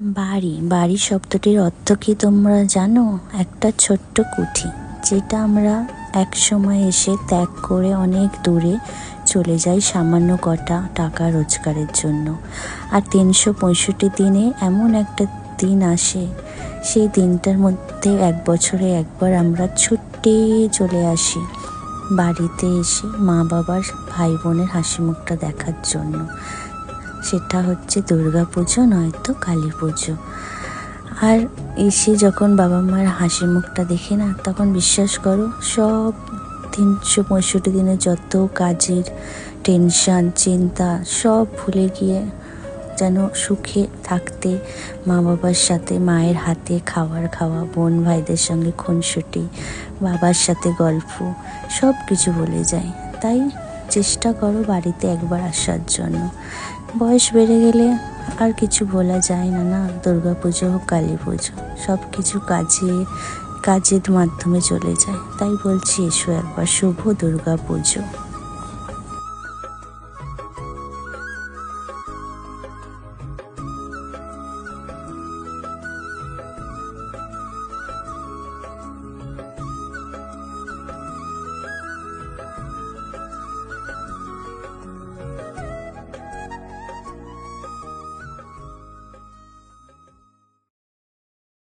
বাড়ি। বাড়ি শব্দটির অর্থ কি তোমরা জানো? একটা ছোট্ট কুঠি, যেটা আমরা এক সময় এসে ত্যাগ করে অনেক দূরে চলে যাই সামান্য কটা টাকা রোজগারের জন্য। আর তিনশো পঁয়ষট্টি দিনে এমন একটা দিন আসে, সেই দিনটার মধ্যে এক বছরে একবার আমরা ছুটে চলে আসি বাড়িতে এসে মা বাবার ভাই বোনের হাসি মুখটা দেখার জন্য। সেটা হচ্ছে দুর্গা পুজো, নয়তো কালী পুজো। আর এসে যখন বাবা মার হাসি মুখটা দেখে না, তখন বিশ্বাস করো, সব তিনশো পঁয়ষট্টি দিনে যত কাজের টেনশন চিন্তা, সব ভুলে গিয়ে যেন সুখে থাকতে মা বাবার সাথে, মায়ের হাতে খাবার খাওয়া, বোন ভাইদের সঙ্গে খুনসুটি, বাবার সাথে গল্প সব কিছু ভুলে যায়। তাই চেষ্টা করো বাড়িতে একবার আসার জন্য। বয়স বেড়ে গেলে আর কিছু বলা যায় না না? দুর্গা পুজো হোক কালী পুজো সব কিছু কাজে, কাজের মাধ্যমে চলে যায়। তাই বলছি, এসো একবার শুভ দুর্গা পুজো